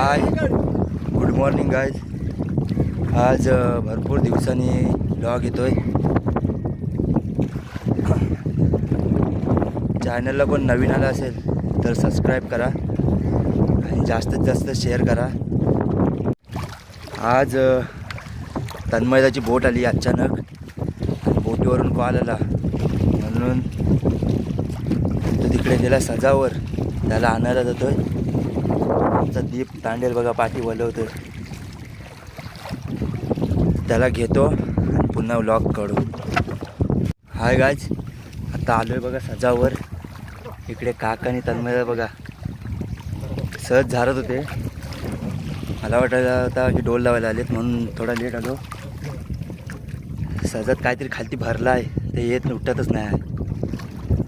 Hi good morning गाय आज भरपूर दिवसांनी ब्लॉग येतोय. चॅनलला कोण नवीन आला असेल तर सबस्क्राईब करा. आणि जास्तीत जास्त शेअर करा. आज तन्मयदाची बोट आली अचानक. बोटीवरून कॉल आला. म्हणून तो तिकडे गेला सजावर. त्याला आणायला जातोय. आमचा दीप तांडेल बघा पाठी वलवतो त्याला घेतो आणि पुन्हा व्लॉग काढू. हाय गाज आता आलोय बघा सजावर. इकडे काका आणि तन्मयदा बघा. सहज झारत होते. मला वाटायला होता की डोल लावायला आलेत म्हणून थोडा लेट आलो. सजात काहीतरी खालती भरला आहे. ते येत उठतच नाही आहे.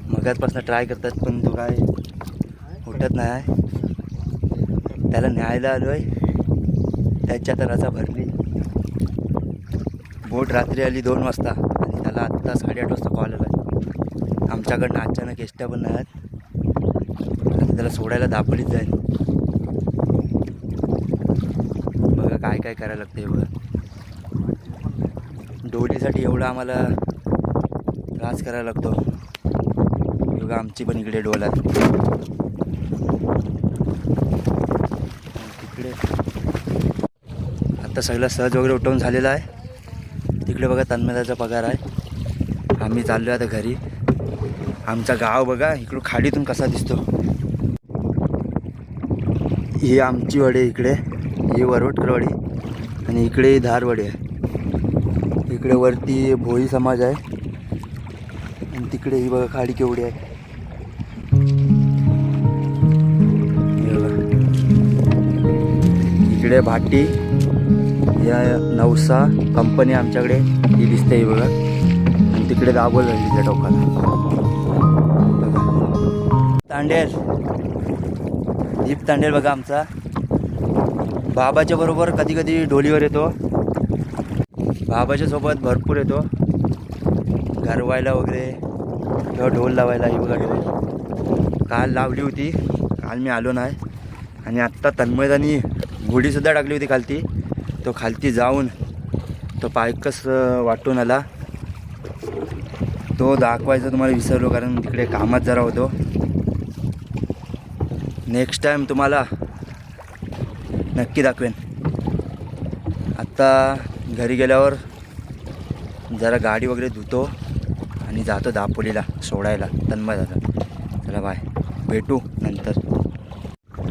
मगाचपासून ट्राय करतात पण तो काय उठत नाही आहे. त्याला न्यायला आलो आहे त्याच्या तर रजा भरली. बोट रात्री आली दोन वाजता आणि त्याला आत्ता साडेआठ वाजता कॉल आला आमच्याकडनं अचानक एसट्या पण नाही आहेत आणि त्याला सोडायला दापलीच जाईल. बघा काय काय करायला लागतं बघा डोलीसाठी एवढा आम्हाला त्रास करायला लागतो. बघा आमची पण इकडे डोलात आहे तिकडे आता सगळा सहज वगैरे उठवून झालेला आहे. तिकडे बघा तन्मदाचा पगार आहे. आम्ही चाललो आहे आता घरी. आमचा गाव बघा इकडं खाडीतून कसा दिसतो. ही आमची वडी आहे इकडे. ही वरवटकरवाडी आणि इकडे ही धारवाडी आहे. इकडे वरती भोई समाज आहे. आणि तिकडे ही बघा खाडी केवढी आहे. इकडे भाटी. या नवसा कंपनी आमच्याकडे ही दिसते ही बघा. आणि तिकडे दाबोल झाली त्या टोकाला. तांडेल. दीप तांडेल बघा आमचा. बाबाच्या बरोबर कधी कधी ढोलीवर येतो. बाबाच्या सोबत भरपूर येतो. गरवायला वगैरे किंवा ढोल लावायला ही बघा ढोल. काल लावली होती. काल मी आलो नाही. आणि आत्ता तन्मयदानी गुढीसुद्धा टाकली होती काल ती तो खालती जाऊन तो पायकस वाटून आला. तो दाखवायचा तुम्हाला विसरलो कारण तिकडे कामात जरा होतो. नेक्स्ट टाईम तुम्हाला नक्की दाखवेन. आत्ता घरी गेल्यावर जरा गाडी वगैरे धुतो आणि जातो दापोलीला सोडायला. तन्मय दादा. चला बाय भेटू नंतर.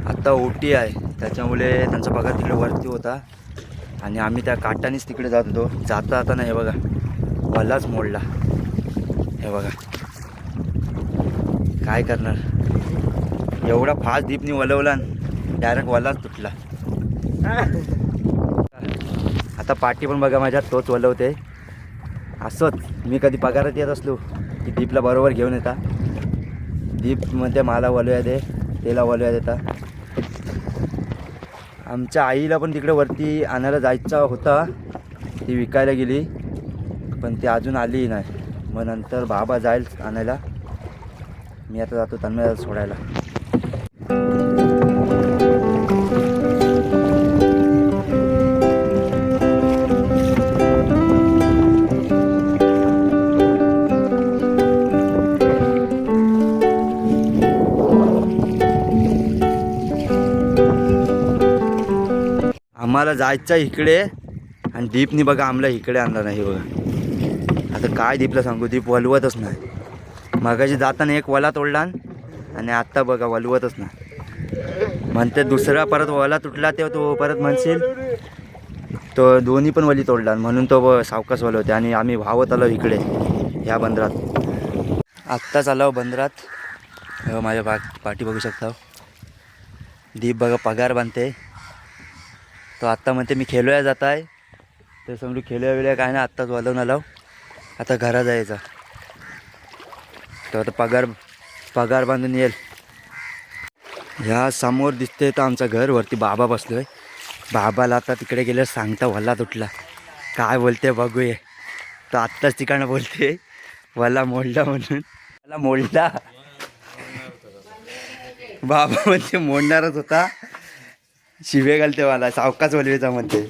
आत्ता ओटी आहे. त्याच्यामुळे त्यांचा पगार तिकडे वरती होता. आणि आम्ही त्या काटानेच तिकडे जात. होतो जाता जाताना हे बघा वल्लाच मोडला. हे बघा. काय करणार? एवढा फास्ट दीपनी वलवला डायरेक्ट वल्लाच तुटला. आता पाठी पण बघा माझ्या तोच वलवते. असंच मी कधी पगारात येत असलो की दीपला बरोबर घेऊन येता. दीप म्हणते मला वलव्या दे त्याला वलव्या देता. आमच्या आईला पण तिकडे वरती आणायला जायचा होता. ती विकायला गेली. पण ती अजून आली नाही. मग नंतर बाबा जाईल आणायला. मी आता जातो तन्मय सोडायला. आम्हाला जायचं आहे इकडे. आणि दीपनी बघा आम्हाला इकडे आणला नाही बघा. आता काय दीपला सांगू दीप वलवतच नाही. मगाशी जाताना एक वला तोडला आणि आत्ता बघा वलवतच नाही. म्हणते दुसरा परत वला तुटला तेव्हा तो परत म्हणशील तो दोन्ही पण वली तोडला म्हणून तो सावकास वलवते आणि आम्ही वाहवत आलो इकडे ह्या बंदरात. आत्ताच आलो बंदरात. माझ्या बा पाठी बघू शकता दीप बघा पगार बांधते. तो आत्ता म्हणते मी खेळूया जात आहे ते समजू खेळूया वेळूया काय नाही आत्ताच वलवून आलो. आता घरा जायचा. तो आता पगार पगार बांधून येईल. ह्या समोर दिसते तर आमचं घर वरती बाबा बसलो आहे बाबाला आता तिकडे गेल्यावर सांगता वल्ला तुटला काय बोलते बघूये. तो आत्ताच ठिकाणं बोलते वल्ला मोडला म्हणून. मला मोडला. बाबा म्हणजे मोडणारच होता. शिवे घालते मला सावकाच वलवेचा म्हणते.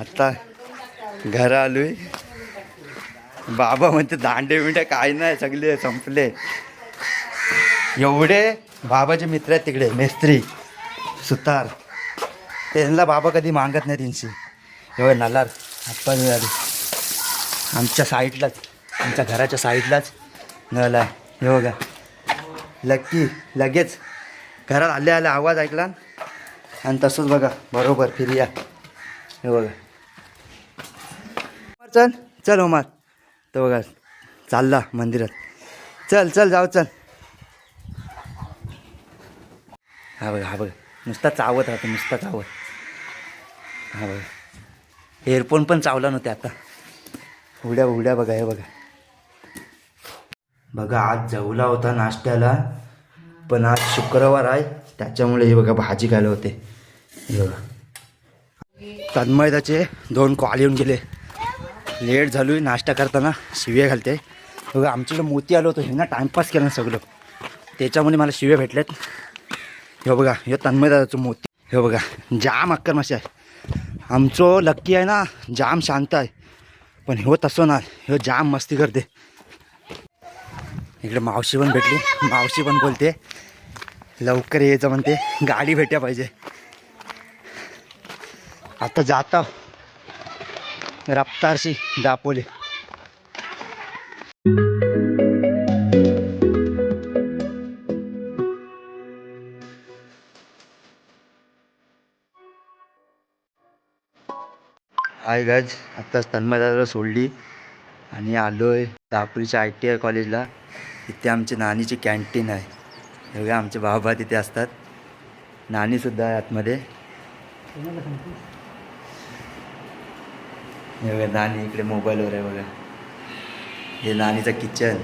आता घर आलोय. बाबा म्हणते दांडे बिंडे काय नाही सगळे संपले. एवढे बाबाचे मित्र आहेत तिकडे मेस्त्री सुतार. त्यांना बाबा कधी मागत नाही त्यांची. एवढे नलार आत्ता मिळाली आमच्या साईडलाच आमच्या घराच्या साईडलाच नळ आहे. हे बघा. लक्की लगेच. घरात आले आले आवाज ऐकला. आणि तसंच बघा बरोबर फिरिया. हे बघा. चल चल ओमार तो बघा चालला मंदिरात. चल चल जाऊ चल. हा बघा हा बघा. नुसता चावत राहतो नुसता चावत. हा बघा. एअरफोन पण चावला नव्हते आता. उड्या उड्या बघा हे बघा. बघा आज जवला होता नाश्त्याला. पण आज शुक्रवार आहे त्याच्यामुळे हे बघा भाजी खायला होते. हे बघा. तन्मयदाचे दोन कॉल येऊन गेले. लेट झालो नाश्ता करताना शिव्या घालते. बघा आमच्याकडे मोती आलो होतो ह्यांना टाइमपास केला सगळं. त्याच्यामुळे मला शिव्या भेटल्यात. हे बघा हे तन्मयदादाचं मोती. हे बघा जाम अक्कर मासे आहे. आमचं लक्की आहे ना जाम शांत आहे. पण हो तसं नाही हो जाम मस्ती करते. इकडे मावशी पण भेटली. मावशी पण बोलते. लवकर यायचं म्हणते. गाडी भेटा पाहिजे. आता जाता. रफ्तारशी दापोले. हाय गज आत्ताच तन्मयदाला सोडली. आणि आलो आहे दापोलीच्या आय टी आय कॉलेजला. इथे आमची नानीची कॅन्टीन आहे. हे आमचे बाबा तिथे असतात. नानीसुद्धा आहे आतमध्ये. हे बघा नानी इकडे मोबाईलवर आहे बघा. हे नानीचं किचन.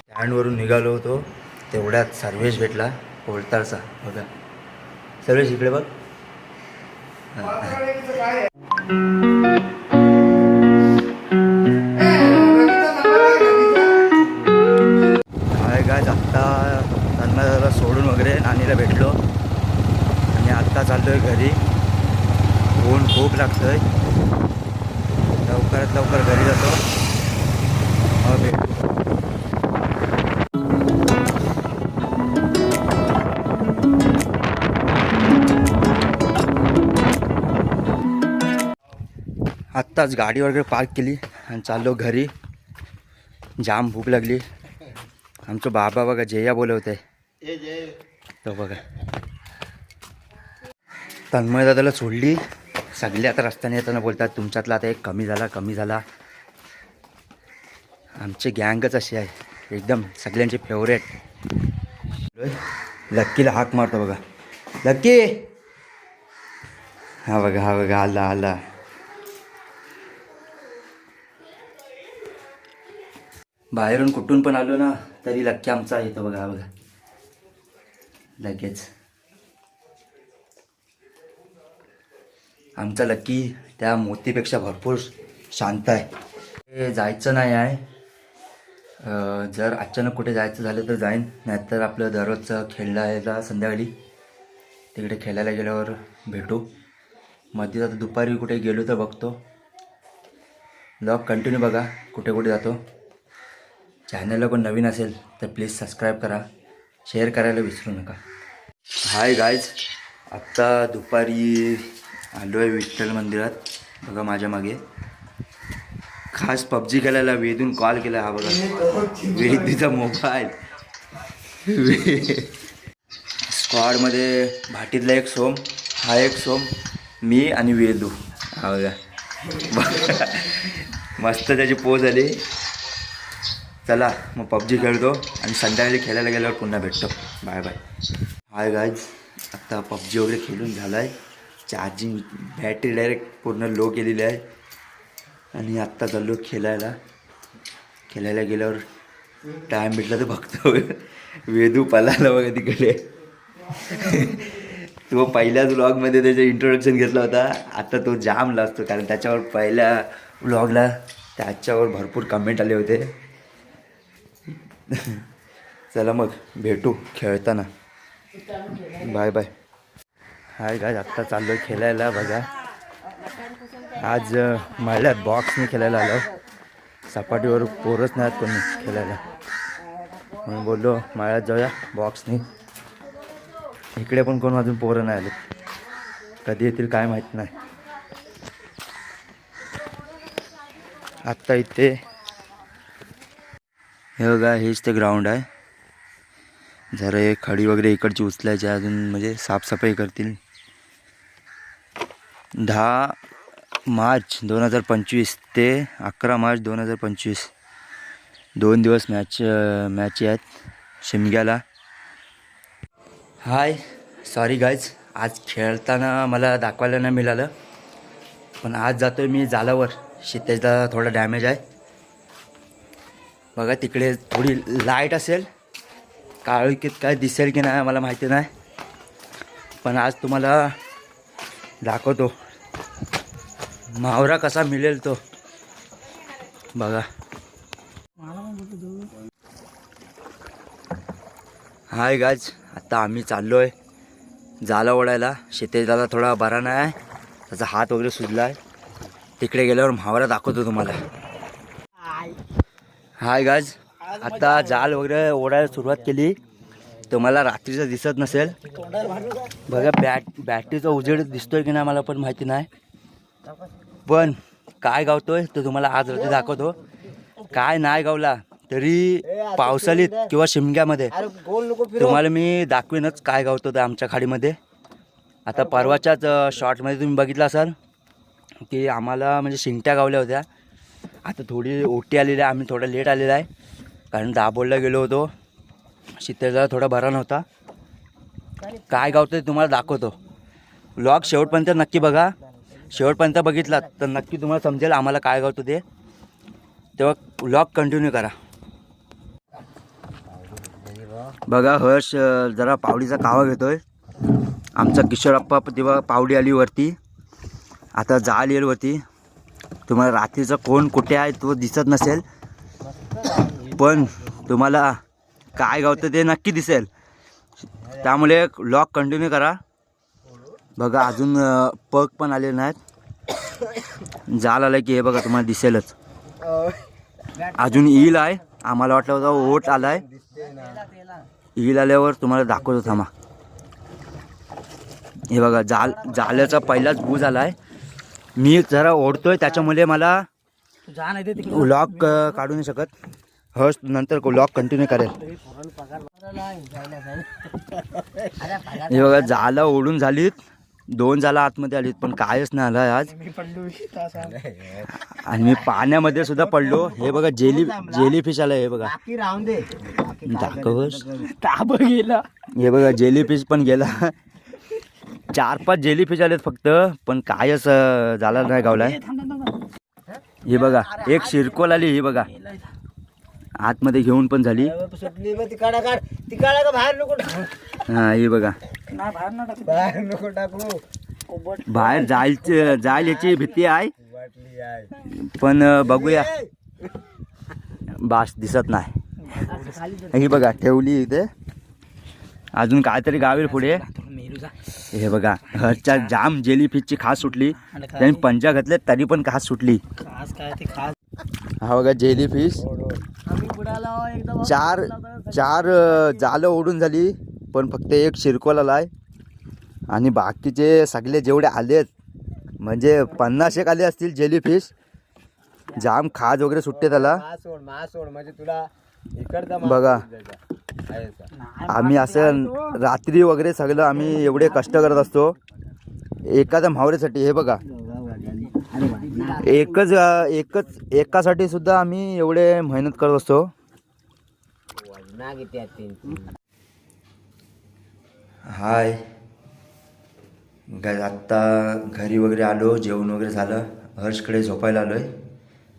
स्टँडवरून निघालो होतो. तेवढ्यात सर्वेश भेटला कोलतारचा बघा. सर्वेश इकडे बघ. वगैरे भेटलो. आणि आत्ता चाललो आहे घरी. ऊन खूप लागतं आहे लवकरात लवकर घरी जातो. मग भेटू. आत्ताच गाडी वगैरे पार्क केली आणि चाललो घरी. जाम भूक लागली. आमचं बाबा बघा जया बोलवत तो बघा. तन्मय दादाला सोडली. सगळे आता रस्त्याने येताना बोलतात तुमच्यातला आता एक कमी झाला कमी झाला. आमची गँगच अशी आहे. एकदम सगळ्यांचे फेवरेट लक्कीला हाक मारतो बघा. लक्की! हा बघा हा बघा आला आला. बाहेरून कुठून पण आलो ना तरी लक्की आमचा येतो बघा हा बघा. लगेच. आमचा लक्की त्या मोतीपेक्षा भरपूर शांत आहे. हे जायचं नाही आहे. जर अचानक कुठे जायचं झालं तर जाईन नाहीतर आपलं दररोजचं खेळायला संध्याकाळी तिकडे खेळायला गेल्यावर भेटू. मध्ये आता दुपारी कुठे गेलो तर बघतो. ब्लॉग कंटिन्यू बघा कुठे कुठे जातो. चॅनलला कोण नवीन असेल तर प्लीज सबस्क्राईब करा. शेअर करायला विसरू नका. हाय गायज आत्ता दुपारी आलो आहे विठ्ठल मंदिरात. बघा माझ्या मागे. खास पबजी खेळायला वेदून कॉल केला हा बघा. वेदीचा मोबाईल स्क्वॉडमध्ये भाटीतला एक सोम हा एक सोम मी आणि वेदू. हा बघा. मस्त त्याची पोज आली. चला मग पबजी खेळतो आणि संध्याकाळी खेळायला गेल्यावर पुन्हा भेटतो. बाय बाय हाय गायज आत्ता पबजी वगैरे खेळून झाला आहे चार्जिंग बॅटरी डायरेक्ट पूर्ण लो केलेली आहे. आणि आत्ता चाललो खेळायला. खेळायला गेल्यावर टाईम भेटला तर बघतो. वेदू पलाला बघा तिकडे. तो पहिल्याच व्लॉगमध्ये त्याचं इंट्रोडक्शन घेतला होता. आता तो जाम असतो. कारण त्याच्यावर पहिल्या व्लॉगला त्याच्यावर भरपूर कमेंट आले होते. चला मग भेटू खेळताना. Bye bye. हाय गाय आत्ता चाललो आहे खेळायला बघा. आज अ, बॉक्सने खेळायला आलो. सपाटीवर पोरच नाहीत कोणी खेळायला. म्हणून बोललो माळ्यात जाऊया बॉक्सने इकडे पण कोण अजून पोरं नाही आले. कधी येतील काय माहीत नाही. आत्ता इथे हे बघा हेच ते ग्राउंड आहे. जरा हे खडी वगैरे इकडची उचलायची अजून म्हणजे साफसफाई करतील. दहा मार्च दोन हजार पंचवीस ते अकरा मार्च दोन हजार पंचवीस. दोन दिवस मॅच मॅच आहेत शिमग्याला. हाय सॉरी गायज आज खेळताना मला दाखवायला नाही मिळालं. पण आज जातो आहे मी जालावर. शीतेजला थोडा डॅमेज आहे. बघा तिकडे थोडी लाइट असेल. काळोखीत काय दिसेल की नाही मला माहिती नाही. पण आज तुम्हाला दाखवतो. मावरा कसा मिळेल तो. बघा. हाय गाज आता आम्ही चाललो आहे जाला ओढायला. शेतेजाला थोडा बरा नाही त्याचा हात वगैरे सुजला आहे तिकडे गेल्यावर म्हावरा दाखवतो तुम्हाला. हाय गाज आता जाल वगैरे ओढायला सुरुवात केली. तुम्हाला रात्रीचं दिसत नसेल. बघा बॅट बॅटरीचा उजेड दिसतोय की नाही मला पण माहिती नाही. पण काय गावतोय तो तुम्हाला आज रात्री दाखवतो. काय नाही गावला तरी पावसाळीत किंवा शिमग्यामध्ये. तुम्हाला मी दाखवीनच काय गावतो ते आमच्या खाडीमध्ये. आता परवाच्याच uh, शॉर्टमध्ये तुम्ही बघितलं असाल की आम्हाला म्हणजे शिंगट्या गावल्या होत्या. आता थोडी ओटी आलेली आहे आम्ही थोडा लेट आलेला आहे. कारण दाबोलला गेलो होतो. शीतळला थोडा बरा नव्हता. काय गावतं ते तुम्हाला दाखवतो. ब्लॉग शेवटपर्यंत नक्की बघा. शेवटपर्यंत बघितलात तर नक्की तुम्हाला समजेल आम्हाला काय गावतं ते. तेव्हा ब्लॉग कंटिन्यू करा. बघा हर्ष जरा पावडीचा कावा घेतोय. आमचा किशोरप्पा तेव्हा पावडी आली वरती. आता जाळ येईल वरती. तुम्हाला रात्रीचा कोण कुठे आहे तो दिसत नसेल. पण तुम्हाला काय गावतं ते नक्की दिसेल. त्यामुळे लॉक कंटिन्यू करा. बघा अजून पग पण आले नाहीत. जाल आलं की हे बघा तुम्हाला दिसेलच. अजून ईल आहे. आम्हाला वाटलं होतं ओट आला आहे ईल आल्यावर तुम्हाला दाखवतो थांबा. हे बघा जाल जाल्याचा पहिलाच बूज आला आहे मी जरा ओढतोय त्याच्यामुळे मला लॉक काढू नाही शकत. हर्ष नंतर लॉक कंटिन्यू करेल. हे बघा जाला ओढून झालीत. दोन जाला आतमध्ये आलीत पण कायच नाही आला आज. आणि मी पाण्यामध्ये सुद्धा पडलो. हे बघा जेली जेली फिश आलं हे बघा. दाखव हे बघा जेली फिश पण गेला. चार पाच जेली फिश आलेत फक्त पण कायच अं, झाला नाही गावलाय हे बघा एक शिरकोल आली ही बघा. आतमध्ये घेऊन पण झाली. बाहेर हा ही बघा. बाहेर जायचं जायला याची भीती आहे. पण बघूया. बास दिसत नाही. ही बघा ठेवली इथे. अजून काहीतरी गावेल पुढे. हे बघा घरच्या जाम जेली फिशची खास सुटली. त्यांनी पंजा घातले तरी पण खास सुटली. खास काय ते खास? हा बघा जेली फिश आम्ही बुडाला एकदम चार चार जालं ओढून झाली पण फक्त एक शिरकोल आलाय आणि बाकीचे सगळे जेवढे आलेत म्हणजे पन्नास एक आले असतील जेली फिश जाम खाज वगैरे सुटते त्याला. म्हणजे बघा. आम्ही असं रात्री वगैरे सगळं आम्ही एवढे कष्ट करत असतो. एखाद्या म्हावऱ्यासाठी हे बघा. एकच एकच एकासाठी सुद्धा आम्ही एवढे मेहनत करत असतो. हाय. ग आत्ता घरी वगैरे आलो जेवण वगैरे झालं. हर्षकडे झोपायला आलो आहे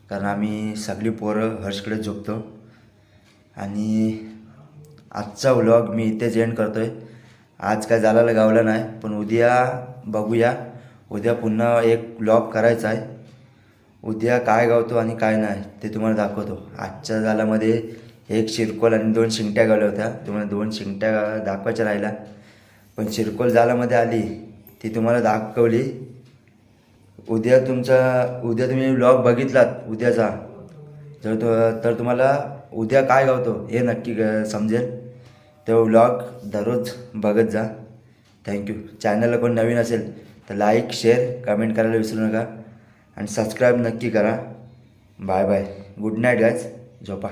कारण आम्ही सगळी पोरं हर्षकडे झोपतो. आणि आजचा व्लॉग मी इथेच एंड करतो आहे आज काय झालेला गावलं नाही पण उद्या बघूया. उद्या पुन्हा एक व्लॉग करायचा आहे. उद्या काय गावतो आणि काय नाही ते तुम्हाला दाखवतो. आजच्या जालामध्ये एक शिरकोल आणि दोन शिंगट्या गावल्या होत्या. तुम्हाला दोन शिंगट्या दाखवायच्या राहिल्या. पण शिरकोल जालामध्ये आली ती तुम्हाला दाखवली. उद्या तुमचा उद्या तुम्ही व्लॉग बघितलात उद्याचा. जर तो तर तुम्हाला उद्या काय गावतो हे नक्की समजेल. तो व्लॉग दररोज बघत जा. थँक्यू चॅनलला कोण नवीन असेल तर लाईक शेअर कमेंट करायला विसरू नका. आणि सबस्क्राईब नक्की करा. Bye bye good night guys झोपा.